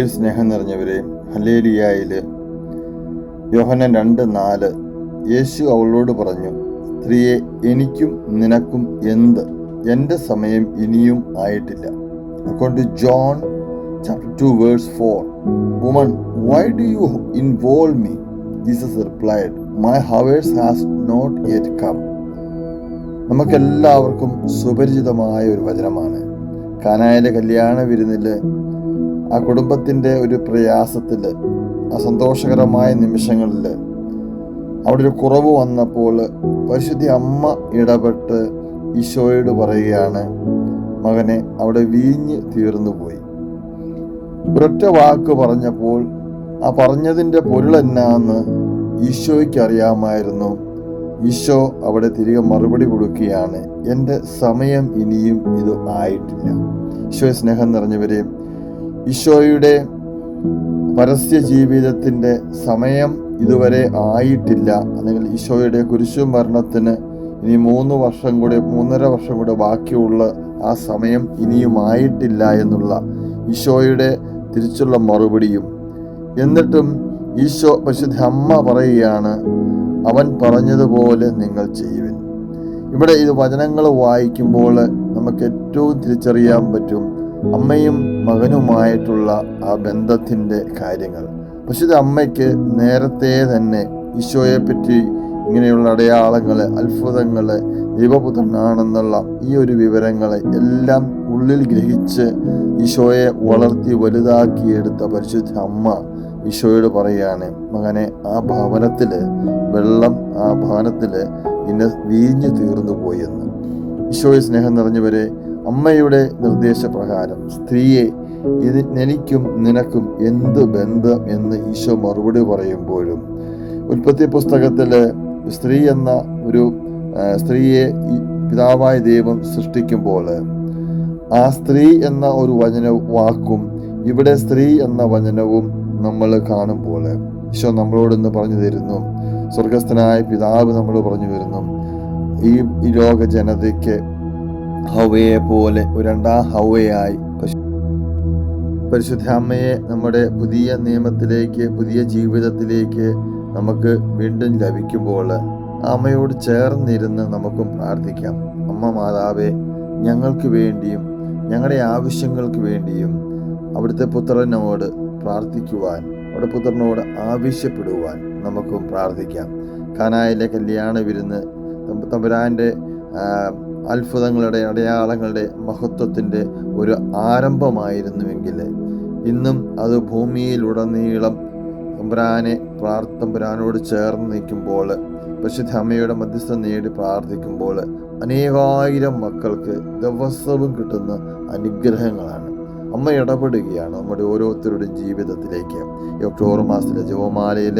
ഈശോയിൽ സ്നേഹം നിറഞ്ഞവരെ ഹലേലിയായിൽ യോഹന രണ്ട് നാല്. യേശു അവളോട് പറഞ്ഞു സ്ത്രീയെ എനിക്കും നിനക്കും എന്ത്? എന്റെ സമയം ഇനിയും ആയിട്ടില്ല. According to John chapter two verse four woman why do you involve me Jesus replied my hours has not yet come നമുക്കെല്ലാവർക്കും സുപരിചിതമായ ഒരു വചനമാണ്. കാനായിലെ കല്യാണ വിരുന്നിൽ ആ കുടുംബത്തിന്റെ ഒരു പ്രയാസത്തിൽ ആ സന്തോഷകരമായ നിമിഷങ്ങളിൽ അവിടെ ഒരു കുറവ് വന്നപ്പോൾ പരിശുദ്ധി അമ്മ ഇടപെട്ട് ഈശോയോട് പറയുകയാണ് മകനെ അവിടെ വീഞ്ഞ് തീർന്നു പോയി. ഒരൊറ്റ വാക്ക് പറഞ്ഞപ്പോൾ ആ പറഞ്ഞതിന്റെ പൊരുൾ എന്നാന്ന് ഈശോയ്ക്ക് അറിയാമായിരുന്നു. ഈശോ അവിടെ തിരികെ മറുപടി കൊടുക്കുകയാണ് എന്റെ സമയം ഇനിയും ഇത് ആയിട്ടില്ല. ഈശോയെ സ്നേഹം നിറഞ്ഞവരെ ഈശോയുടെ പരസ്യ ജീവിതത്തിന്റെ സമയം ഇതുവരെ ആയിട്ടില്ല. അല്ലെങ്കിൽ ഈശോയുടെ കുരിശു മരണത്തിന് ഇനി മൂന്ന് വർഷം കൂടെ മൂന്നര വർഷം കൂടെ ബാക്കിയുള്ള ആ സമയം ഇനിയും ആയിട്ടില്ല എന്നുള്ള ഈശോയുടെ തിരിച്ചുള്ള മറുപടിയും. എന്നിട്ടും ഈശോ പരിശുദ്ധ അമ്മ പറയുകയാണ് അവൻ പറഞ്ഞതുപോലെ നിങ്ങൾ ചെയ്യുവിൻ. ഇവിടെ ഇത് വചനങ്ങൾ വായിക്കുമ്പോൾ നമുക്ക് ഏറ്റവും തിരിച്ചറിയാൻ പറ്റും അമ്മയും മകനുമായിട്ടുള്ള ആ ബന്ധത്തിന്റെ കാര്യങ്ങൾ. പക്ഷേ അമ്മയ്ക്ക് നേരത്തെ തന്നെ ഈശോയെ പറ്റി ഇങ്ങനെയുള്ള അടയാളങ്ങൾ അത്ഭുതങ്ങൾ ദൈവപുത്രനാണെന്നുള്ള ഈ ഒരു വിവരങ്ങളെ എല്ലാം ഉള്ളിൽ ഗ്രഹിച്ച് ഈശോയെ വളർത്തി വലുതാക്കിയെടുത്ത പരിശുദ്ധ അമ്മ ഈശോയോട് പറയാണ് മകനെ ആ ഭവനത്തിൽ വെള്ളം ആ ഭവനത്തിൽ ഇന്ന് വീഞ്ഞു തീർന്നു പോയെന്ന് ഈശോയെ സ്നേഹം നിറഞ്ഞവരെ അമ്മയുടെ നിർദ്ദേശപ്രകാരം സ്ത്രീയെ എനിക്കും നിനക്കും എന്ത് ബന്ധം എന്ന് ഈശോ മറുപടി പറയുമ്പോഴും ഉൽപ്പത്തി പുസ്തകത്തിൽ സ്ത്രീ എന്ന ഒരു സ്ത്രീയെ പിതാവായ ദൈവം സൃഷ്ടിക്കുമ്പോൾ ആ സ്ത്രീ എന്ന ഒരു വചന വാക്കും ഇവിടെ സ്ത്രീ എന്ന വചനവും നമ്മൾ കാണുമ്പോൾ ഈശോ നമ്മളോട് ഇന്ന് പറഞ്ഞു തരുന്നു. സ്വർഗസ്ഥനായ പിതാവ് നമ്മൾ പറഞ്ഞു വരുന്നു ഈ ലോക ജനതയ്ക്ക് ഹവയെ പോലെ രണ്ടാം ഹവയായി. പരിശുദ്ധ അമ്മയെ നമ്മുടെ പുതിയ നിയമത്തിലേക്ക് പുതിയ ജീവിതത്തിലേക്ക് നമുക്ക് വീണ്ടും ലഭിക്കുമ്പോൾ അമ്മയോട് ചേർന്നിരുന്ന് നമുക്കും പ്രാർത്ഥിക്കാം. അമ്മ മാതാവെ ഞങ്ങൾക്ക് വേണ്ടിയും ഞങ്ങളുടെ ആവശ്യങ്ങൾക്ക് വേണ്ടിയും അവിടുത്തെ പുത്രനോട് പ്രാർത്ഥിക്കുവാൻ അവിടെ പുത്രനോട് ആവശ്യപ്പെടുവാൻ നമുക്കും പ്രാർത്ഥിക്കാം. കാനായിലെ കല്യാണ വിരുന്ന് തമ്പുരാന്റെ അത്ഭുതങ്ങളുടെ അടയാളങ്ങളുടെ മഹത്വത്തിന്റെ ഒരു ആരംഭമായിരുന്നുവെങ്കിൽ ഇന്നും അത് ഭൂമിയിലുടനീളം തമ്പുരാനെ പ്രാർത്ഥമ്പുരാനോട് ചേർന്ന് നിൽക്കുമ്പോൾ പരിശുദ്ധ അമ്മയുടെ മധ്യസ്ഥം നേടി പ്രാർത്ഥിക്കുമ്പോൾ അനേകായിരം മക്കൾക്ക് ദിവസവും കിട്ടുന്ന അനുഗ്രഹങ്ങളാണ്. അമ്മ ഇടപെടുകയാണ് നമ്മുടെ ഓരോരുത്തരുടെയും ജീവിതത്തിലേക്ക്. ഈ ഒക്ടോബർ മാസത്തിലെ ജപമാലയിൽ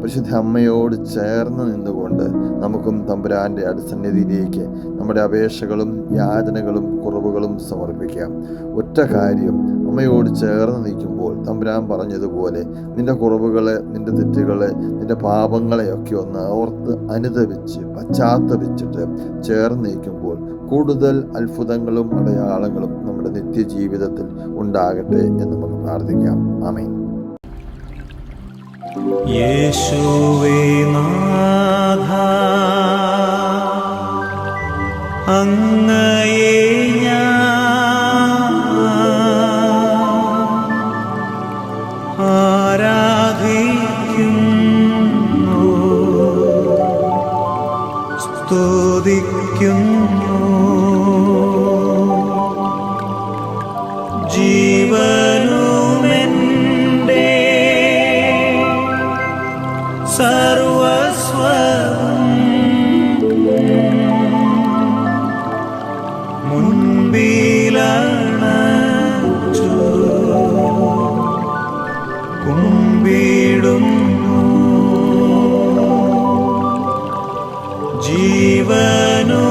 പരിശുദ്ധ അമ്മയോട് ചേർന്ന് നിന്നുകൊണ്ട് നമുക്കും തമ്പുരാന്റെ അടുസന്നിധിയിലേക്ക് നമ്മുടെ അപേക്ഷകളും യാചനകളും കുറവുകളും സമർപ്പിക്കാം. ഒറ്റ കാര്യം അമ്മയോട് ചേർന്ന് നിൽക്കുമ്പോൾ തമ്പുരാൻ പറഞ്ഞതുപോലെ നിന്റെ കുറവുകളെ നിന്റെ തെറ്റുകളെ നിന്റെ പാപങ്ങളെയൊക്കെ ഒന്ന് ഓർത്ത് അനുദവിച്ച് പശ്ചാത്തപിച്ചിട്ട് ചേർന്ന് നിൽക്കുമ്പോൾ കൂടുതൽ അത്ഭുതങ്ങളും അടയാളങ്ങളും നമ്മുടെ നിത്യജീവിതത്തിൽ ഉണ്ടാകട്ടെ എന്ന് നമുക്ക് പ്രാർത്ഥിക്കാം. ആമേൻ. യേശുവേ നാഥ ആരാധിക്കുന്നു സ്തുതിക്കുന്നു കുമ്പിടുന്നു ജീവനോ